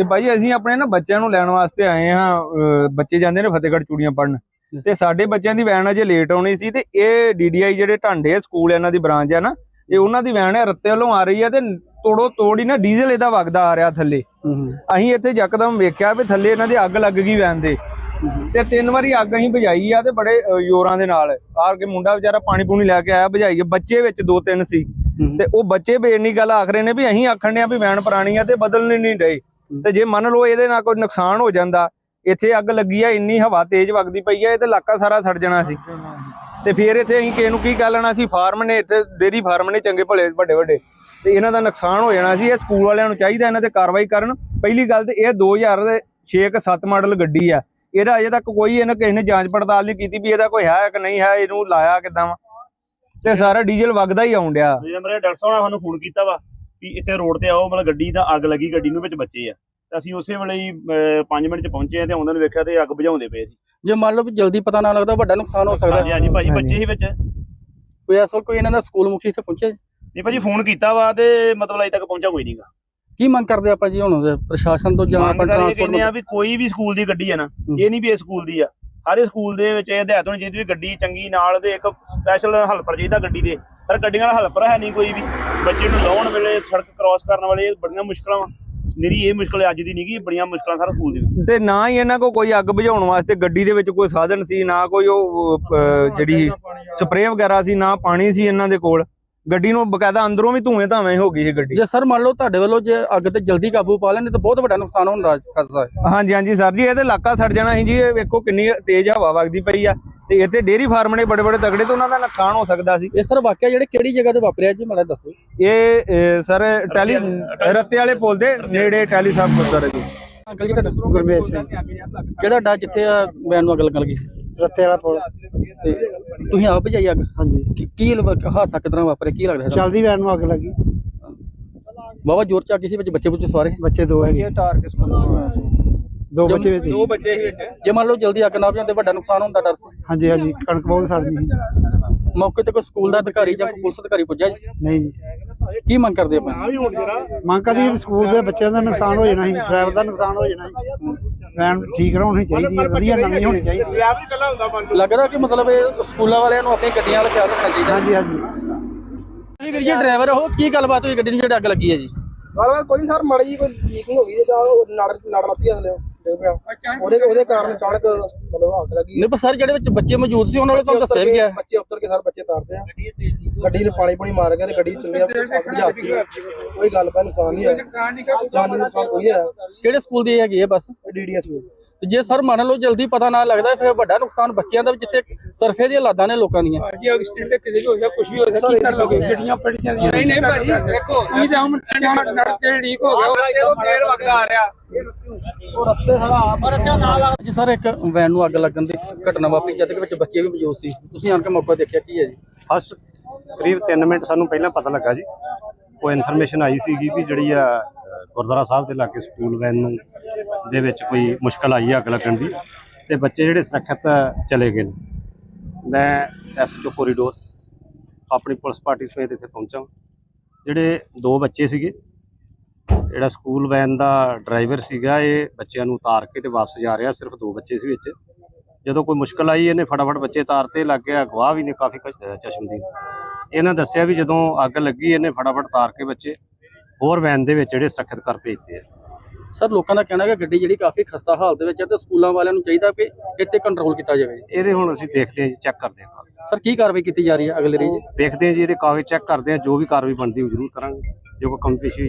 ਇਹ ਬਾਈ ਅਸੀਂ ਆਪਣੇ ਨਾ ਬੱਚਿਆਂ ਨੂੰ ਲੈਣ ਵਾਸਤੇ ਆਏ ਹਾਂ ਬੱਚੇ ਜਾਂਦੇ ਨੇ ਫਤਿਹਗੜ੍ਹ ਚੂੜੀਆਂ ਪੜਨ ਤੇ ਸਾਡੇ ਬੱਚਿਆਂ ਦੀ ਵੈਨ ਅਜੇ ਲੇਟ ਆਉਣੀ ਸੀ ਤੇ ਇਹ ਡੀਡੀਆਈ ਜਿਹੜੇ ਢਾਂਡੇ ਸਕੂਲ ਇਹਨਾਂ ਦੀ ਬ੍ਰਾਂਚ ਆ ਨਾ ਇਹ ਉਹਨਾਂ ਦੀ ਵੈਨ ਹੈ ਰੱਤੇ ਵੱਲੋਂ ਆ ਰਹੀ ਆ ਤੇ ਤੋੜੋ ਤੋੜ ਹੀ ਨਾ ਡੀਜ਼ਲ ਇਹਦਾ ਵਗਦਾ ਆ ਰਿਹਾ ਥੱਲੇ। ਅਸੀਂ ਇੱਥੇ ਯਕਦਮ ਵੇਖਿਆ ਵੀ ਥੱਲੇ ਇਹਨਾਂ ਦੇ ਅੱਗ ਲੱਗ ਗਈ ਵੈਨ ਦੇ। ਤੇ ਤਿੰਨ ਵਾਰੀ ਅੱਗ ਅਸੀਂ ਬੁਝਾਈ ਆ ਤੇ ਬੜੇ ਜ਼ੋਰਾਂ ਦੇ ਨਾਲ। ਆਰ ਕੇ ਮੁੰਡਾ ਵਿਚਾਰਾ ਪਾਣੀ ਪੂਣੀ ਲੈ ਕੇ ਆਇਆ ਬੁਝਾਈ ਬੱਚੇ ਵਿੱਚ ਦੋ ਤਿੰਨ ਸੀ। ਤੇ ਉਹ ਬੱਚੇ ਵੀ ਇੰਨੀ ਗੱਲ ਆਖ ਰਹੇ ਨੇ ਵੀ ਅਸੀਂ ਆਖਣ ਡਿਆ ਵੀ ਵੈਨ ਪੁਰਾਣੀ ਆ ਤੇ ਬਦਲਣੀ ਨਹੀਂ ਡਏ। ਤੇ ਜੇ ਮੰਨ ਲਓ ਇਹਦੇ ਨਾਲ ਕੋਈ ਨੁਕਸਾਨ ਹੋ ਜਾਂਦਾ, ਇੱਥੇ ਅੱਗ ਲੱਗੀ ਆ, ਇੰਨੀ ਹਵਾ ਤੇਜ਼ ਵਗਦੀ ਪਈ ਆ, ਇਹ ਤੇ ਇਲਾਕਾ ਸਾਰਾ ਸੜ ਜਾਣਾ ਸੀ। ਤੇ ਫਿਰ ਇੱਥੇ ਅਸੀਂ ਕਿਸੇ ਨੂੰ ਕੀ ਕਹਿ ਲੈਣਾ ਸੀ, ਫਾਰਮ ਨੇ ਇੱਥੇ ਡੇਰੀ ਫਾਰਮ ਨੇ ਚੰਗੇ ਭਲੇ ਵੱਡੇ ਵੱਡੇ, ਤੇ ਇਹਨਾਂ ਦਾ ਨੁਕਸਾਨ ਹੋ ਜਾਣਾ ਸੀ, ਇਹ ਸਕੂਲ ਵਾਲਿਆਂ ਨੂੰ ਚਾਹੀਦਾ ਇਹਨਾਂ ਤੇ ਕਾਰਵਾਈ ਕਰਨ। ਪਹਿਲੀ ਗੱਲ ਤੇ ਇਹ 2006 7 ਮਾਡਲ ਗੱਡੀ ਆ, ਇਹਦਾ ਅਜੇ ਤੱਕ ਕੋਈ ਇਹਨਾਂ ਕਿਸੇ ਨੇ ਜਾਂਚ ਪੜਤਾਲ ਨਹੀਂ ਕੀਤੀ ਵੀ ਇਹਦਾ ਕੋਈ ਹੈ ਕਿ ਨਹੀਂ ਹੈ, ਇਹਨੂੰ ਲਾਇਆ ਕਿਦਾਂ ਵਾ। ਤੇ ਸਾਰਾ ਡੀਜ਼ਲ ਵਗਦਾ ਹੀ ਆਉਣ ਡਿਆ। ਮੇਰੇ ਡਾਕਟਰ ਸਾਹਿਬ ਨੇ ਸਾਨੂੰ ਫੋਨ ਕੀਤਾ ਵਾ। ਵੀ ਇੱਥੇ ਰੋਡ ਤੇ ਆਓ ਮਤਲਬ ਗੱਡੀ ਦਾ ਅੱਗ ਲੱਗੀ ਗੱਡੀ ਨੂੰ ਵਿੱਚ ਬੱਚੇ ਆ। ਤੇ ਅਸੀਂ ਉਸੇ ਵੇਲੇ ਹੀ 5 ਮਿੰਟ ਚ ਪਹੁੰਚੇ ਆ ਤੇ ਉਹਨਾਂ ਨੇ ਵੇਖਿਆ ਤੇ ਅੱਗ ਬੁਝਾਉਂਦੇ ਪਏ ਸੀ। ਜੇ ਮੰਨ ਲਓ ਵੀ ਜਲਦੀ ਪਤਾ ਨਾ ਲੱਗਦਾ ਵੱਡਾ ਨੁਕਸਾਨ ਹੋ ਸਕਦਾ। ਹਾਂਜੀ ਹਾਂਜੀ ਭਾਜੀ। ਬੱਚੇ ਹੀ ਵਿੱਚ ਕੋਈ ਅਸਲ ਕੋਈ ਇਹਨਾਂ ਦਾ ਸਕੂਲ ਮੁਖੀ ਇੱਥੇ ਪਹੁੰਚਿਆ ਜੀ? ਨਹੀਂ ਭਾਜੀ ਫੋਨ ਕੀਤਾ ਵਾ ਤੇ ਮਤਲਬ ਅਜੇ ਤੱਕ ਪਹੁੰਚਾ ਕੋਈ ਨਹੀਂਗਾ ਕੀ ਮੰਗ ਕਰਦੇ ਆਪਾਂ ਜੀ ਹੁਣ? ਪ੍ਰਸ਼ਾਸਨ ਤੋਂ ਜਾਂ ਆਪਾਂ ਟਰਾਂਸਪੋਰਟ ਆ ਵੀ ਕੋਈ ਵੀ ਸਕੂਲ ਦੀ ਗੱਡੀ ਆ ਨਾ ਇਹ ਨਹੀਂ ਵੀ ਇਹ ਸਕੂਲ ਦੀ ਆ। ਸਾਰੇ ਸਕੂਲ ਦੇ ਵਿੱਚ ਇਹ ਹਦਾਇਤ ਹੋਣੀ ਚਾਹੀਦੀ ਵੀ ਗੱਡੀ ਚੰਗੀ ਨਾਲ ਦੇ ਇੱਕ ਸਪੈਸ਼ਲ ਹੈਲਪਰ ਚਾਹੀਦਾ ਗੱਡੀ ਦੇ। ਪਰ ਗੱਡੀਆਂ ਦਾ ਹੈਲਪਰ ਹੈ ਨਹੀਂ ਕੋਈ ਵੀ। ਬੱਚੇ ਨੂੰ ਲਾਉਣ ਵੇਲੇ ਸੜਕ ਕ੍ਰਾਸ ਕਰਨ ਵਾਲੇ ਬੜੀਆਂ ਮੁਸ਼ਕਲਾਂ ਵਾ। ਮੇਰੀ ਇਹ ਮੁਸ਼ਕਲ ਅੱਜ ਦੀ ਨਹੀਂਗੀ ਬੜੀਆਂ ਮੁਸ਼ਕਲਾਂ ਸਾਰਾ ਸਕੂਲ ਦੀ ਤੇ ਨਾ ਹੀ ਇਹਨਾਂ ਕੋ ਕੋਈ ਅੱਗ ਬੁਝਾਉਣ ਵਾਸਤੇ ਗੱਡੀ ਦੇ ਵਿੱਚ ਕੋਈ ਸਾਧਨ ਸੀ ਨਾ ਕੋਈ ਉਹ ਅਹ, ਜਿਹੜੀ ਸਪਰੇਅ ਵਗੈਰਾ ਸੀ ਨਾ ਪਾਣੀ ਸੀ ਇਹਨਾਂ ਦੇ ਕੋਲ। ਗੱਡੀ ਨੂੰ ਬਕਾਇਦਾ ਅੰਦਰੋਂ ਵੀ ਧੂਏ ਧਾਵੇਂ ਹੋ ਗਈ ਸੀ ਗੱਡੀ। ਜੇ ਸਰ ਮੰਨ ਲਓ ਤੁਹਾਡੇ ਵੱਲੋਂ ਜੇ ਅੱਗ ਤੇ ਜਲਦੀ ਕਾਬੂ ਪਾ ਲੈਣ ਤਾਂ ਬਹੁਤ ਵੱਡਾ ਨੁਕਸਾਨ ਹੋਣ ਦਾ ਖਤਰਾ ਹੈ। ਹਾਂਜੀ ਹਾਂਜੀ ਸਰ ਜੀ ਇਹ ਤੇ ਇਲਾਕਾ ਸੜ ਜਾਣਾ ਸੀ ਜੀ ਇਹ ਵੇਖੋ ਕਿੰਨੀ ਤੇਜ਼ ਹਵਾ ਵਗਦੀ ਪਈ ਆ ਤੇ ਇੱਥੇ ਡੇਰੀ ਫਾਰਮ ਨੇ ਬੜੇ ਬੜੇ ਤਗੜੇ ਤੇ ਉਹਨਾਂ ਦਾ ਨੁਕਸਾਨ ਹੋ ਸਕਦਾ ਸੀ। ਇਹ ਸਰ ਵਾਕਿਆ ਜਿਹੜੇ ਕਿਹੜੀ ਜਗ੍ਹਾ ਤੇ ਵਾਪਰਿਆ ਜੀ ਮੈਨੂੰ ਦੱਸੋ। ਇਹ ਸਰ ਟੈਲੀ ਰੱਤੇ ਵਾਲੇ ਪੁਲ ਦੇ ਨੇੜੇ ਟੈਲੀ ਸਾਹਿਬ ਗੁਰਦੁਆਰੇ ਜੀ ਅੰਕਲ ਜੀ ਤੁਹਾਡਾ ਗੁਰਮੇਸ਼ ਸਿੰਘ। ਕਿਹੜਾ ਅੱਡਾ ਜਿੱਥੇ ਆ ਵੈਨ ਨੂੰ ਅੱਗ ਲੱਗਣ ਲੱਗੀ ਰੱਤੇ ਵਾਲਾ ਪੁਲ। ਤੇ ਤੁਸੀਂ ਆਪ ਭਜਾਈ ਅੱਗ? ਹਾਂਜੀ। ਕੀ- ਕੀ ਲ- ਹਾਦਸਾ ਕਿਦਾਂ ਵਾਪਰਿਆ? ਕੀ ਲੱਗਦਾ ਤੁਹਾਨੂੰ ਚਲਦੀ ਵੈਨ ਨੂੰ ਅੱਗ ਲੱਗੀ। ਵਾਵਾ ਜ਼ੋਰ ਚ ਅੱਗ ਸੀ ਵਿੱਚ ਬੱਚੇ ਬੁੱਚੇ ਸਵਾਰੇ ਬੱਚੇ ਦੋ ਹੈਗੇ ਦੋ। ਬੱਚੇ ਵਿੱਚ ਸੀ। ਬੱਚੇ ਹੀ ਵਿੱਚ। ਜੇ ਮੰਨ ਲਓ ਜਲਦੀ ਅੱਗ ਨਾ ਬੁਝਾਉਂਦੇ ਵੱਡਾ ਨੁਕਸਾਨ ਹੋਣ ਦਾ ਡਰ ਸੀ। ਹਾਂਜੀ ਹਾਂਜੀ ਕਣਕ ਬਹੁਤ ਸੜਨੀ ਸੀ। ਮੌਕੇ ਤੇ ਕੋਈ ਸਕੂਲ ਦਾ ਅਧਿਕਾਰੀ ਜਾਂ ਕੋਈ ਪੁਲਿਸ ਅਧਿਕਾਰੀ ਪੁੱਜਿਆ ਜੀ? ਨਹੀਂ ਜੀ। ਕੀ ਮੰਗ ਕਰਦੇ ਆਪਾਂ? ਮੰਗ ਕਦੀ ਸਕੂਲ ਦੇ ਬੱਚਿਆਂ ਦਾ ਨੁਕਸਾਨ ਹੋ ਜਾਣਾ ਸੀ ਡਰਾਈਵਰ ਦਾ ਨੁਕਸਾਨ ਹੋ ਜਾਣਾ ਸੀ। ਵੈਨ ਠੀਕ ਹੋਣੀ ਚਾਹੀਦੀ ਹੈ ਵਧੀਆ ਨਵੀਂ ਹੋਣੀ ਚਾਹੀਦੀ। ਹੈ ਲੱਗਦਾ ਕਿ ਮਤਲਬ ਇਹ ਸਕੂਲਾਂ ਵਾਲਿਆਂ ਨੂੰ ਆਪਣੀ ਗੱਡੀਆਂ ਵਾਲਾ ਖਿਆਲ ਰੱਖਣਾ ਚਾਹੀਦਾ। ਹਾਂਜੀ ਹਾਂਜੀ। ਜੀ ਵੀਰ ਜੀ ਡਰਾਈਵਰ ਉਹ ਕੀ ਗੱਲਬਾਤ ਹੋਈ? ਗੱਡੀ ਨੂੰ ਜਿਹੜੀ ਅੱਗ ਲੱਗੀ ਹੈ ਜੀ। ਗੱਲਬਾਤ ਕੋਈ ਸਰ ਮਾੜੀ ਜੀ ਕੋਈ ਲੀਕਿੰਗ ਹੋ ਗਈ ਜਾਂ ਉਹ ਨੜ ਨੜ ਮੱਤੀ ਥੱਲੇ। ਡਿੱਗ ਪਿਆ ਉਹਦੇ ਉਹਦੇ ਕਾਰਨ ਅਚਾਨਕ ਮਤਲਬ ਅੱਗ ਲੱਗੀ ਨਹੀਂ ਪਰ ਸਰ ਜਿਹੜੇ ਵਿੱਚ ਬੱਚੇ ਮੌਜੂਦ ਸੀ ਉਹਨਾਂ ਨੂੰ ਤੁਹਾਨੂੰ ਦੱਸਿਆ ਵੀ ਗਿਆ। ਬੱਚੇ ਉੱਤਰ ਕੇ ਸਰ ਬੱਚੇ ਤਾਰਦੇ ਆ। ਗੱਡੀ ਨੂੰ ਪਾਣੀ ਪਾਣੀ ਮਾਰ ਗਿਆ ਤੇ ਗੱਡੀ ਬੁਝਾਤੀ ਕੋਈ ਗੱਲ ਪੈ ਨੁਕਸਾਨ ਨਹੀਂ ਹੋਇਆ। ਨੁਕਸਾਨ ਨਹੀਂ ਜਾਨੀ ਨੁਕਸਾਨ ਕੋਈ ਹੋਇਆ। ਕਿਹੜੇ ਸਕੂਲ ਦੀ ਹੈਗੀ ਹੈ ਬੱਸ? ਡੀਡੀਐਸ ਨੂੰ ਤੇ ਜੇ ਸਰ ਮੰਨ ਲਓ ਜਲਦੀ ਪਤਾ ਨਾ ਲੱਗਦਾ ਫਿਰ ਵੱਡਾ ਨੁਕਸਾਨ ਬੱਚਿਆਂ ਦਾ ਵੀ ਜਿੱਥੇ ਸਰਫੇ ਦੀਆਂ ਲਾਦਾਂ ਨੇ ਲੋਕਾਂ ਦੀਆਂ। ਜੀ ਐਕਸੀਡੈਂਟ ਤੇ ਕਿਤੇ ਵੀ ਹੋ ਸਕਦਾ ਕੁਝ ਵੀ ਹੋ ਸਕਦਾ ਕੀ ਕਰ ਲੋਗੇ? ਗੱਡੀਆਂ ਪਲਟ ਜਾਂਦੀਆਂ ਨਹੀਂ ਨਹੀਂ ਭਾਜੀ ਦੇਖੋ। ਤੁਸੀਂ ਜਾਂ ਨੜ ਨੜ ਤੇ ਲੀਕ ਹੋ ਗਿਆ ਤੋਂ ਤੇਲ ਵਗਦਾ ਆ ਰਿਹਾ। ਜੀ ਸਰ ਇੱਕ ਵੈਨ ਨੂੰ ਅੱਗ ਲੱਗਣ ਦੀ ਘਟਨਾ ਵਾਪਰੀ ਜਦ ਕਿ ਵਿੱਚ ਬੱਚੇ ਵੀ ਮੌਜੂਦ ਸੀ। ਤੁਸੀਂ ਆਣ ਕੇ ਮੌਕਾ ਦੇਖਿਆ ਕੀ ਹੈ ਜੀ? ਫਸਟ ਕਰੀਬ 3 ਮਿੰਟ ਸਾਨੂੰ ਪਹਿਲਾਂ ਪਤਾ ਲੱਗਾ ਜੀ। ਉਹ ਇਨਫੋਰਮੇਸ਼ਨ ਆਈ ਸੀਗੀ ਵੀ ਜਿਹੜੀ ਆ ਗੁਰਦੁਆਰਾ ਸਾਹਿਬ ਦੇ ਲਾਗੇ ਸਕੂਲ ਵੈਨ ਨੂੰ ਦੇ ਵਿੱਚ ਕੋਈ ਮੁਸ਼ਕਲ ਆਈ ਆ ਅੱਗ ਲੱਗਣ ਦੀ। ਤੇ ਬੱਚੇ ਜਿਹੜੇ ਸੁਰੱਖਿਅਤ ਚਲੇ ਗਏ ਨੇ। ਮੈਂ ਐਸਐਚਓ ਕੋਰੀਡੋਰ ਆਪਣੀ ਪੁਲਿਸ ਪਾਰਟੀ ਸਮੇਤ ਇੱਥੇ ਪਹੁੰਚਾ। ਜਿਹੜੇ ਦੋ ਬੱਚੇ ਸੀਗੇ ਜਿਹੜਾ ਸਕੂਲ ਵੈਨ ਦਾ ਡਰਾਈਵਰ ਸੀਗਾ ਇਹ ਬੱਚਿਆਂ ਨੂੰ ਉਤਾਰ ਕੇ ਤੇ ਵਾਪਸ ਜਾ ਰਿਹਾ ਸਿਰਫ ਦੋ ਬੱਚੇ ਸੀ ਵਿੱਚ। ਜਦੋਂ ਕੋਈ ਮੁਸ਼ਕਲ ਆਈ ਇਹਨੇ ਫਟਾਫਟ ਬੱਚੇ ਤਾਰਤੇ ਲੱਗ ਗਿਆ ਗਵਾਹ ਵੀ ਨੇ ਕਾਫੀ ਚਸ਼ਮਦੀਦ ਇਹਨਾਂ ਦੱਸਿਆ ਵੀ ਜਦੋਂ ਅੱਗ ਲੱਗੀ ਇਹਨੇ ਫਟਾਫਟ ਤਾਰ ਕੇ ਬੱਚੇ ਹੋਰ ਵੈਨ ਦੇ ਵਿੱਚ ਜਿਹੜੇ ਸੁਰੱਖਿਅਤ ਕਰ ਭੇਜਤੇ ਆ। ਸਰ ਲੋਕਾਂ ਦਾ ਕਹਿਣਾ ਹੈ ਕਿ ਗੱਡੀ ਜਿਹੜੀ ਕਾਫੀ ਖਸਤਾ ਹਾਲਤ ਦੇ ਵਿੱਚ ਹੈ ਤੇ ਸਕੂਲਾਂ ਵਾਲਿਆਂ ਨੂੰ ਚਾਹੀਦਾ ਕਿ ਇੱਥੇ ਕੰਟਰੋਲ ਕੀਤਾ ਜਾਵੇ। ਇਹਦੇ ਹੁਣ ਅਸੀਂ ਦੇਖਦੇ ਹਾਂ ਜੀ ਚੈੱਕ ਕਰਦੇ ਹਾਂ। ਸਰ ਕੀ ਕਾਰਵਾਈ ਕੀਤੀ ਜਾ ਰਹੀ ਹੈ ਅਗਲੇ ਰਹੀ ਦੇਖਦੇ ਹਾਂ ਜੀ ਇਹਦੇ ਕਾਗਜ਼ ਚੈੱਕ ਕਰਦੇ ਹਾਂ ਜੋ ਵੀ ਕਾਰਵਾਈ ਬਣਦੀ ਉਹ ਜ਼ਰੂਰ ਕਰਾਂਗੇ ਜੋ ਕੋਈ ਕਮੀ ਪੇਸ਼ੀ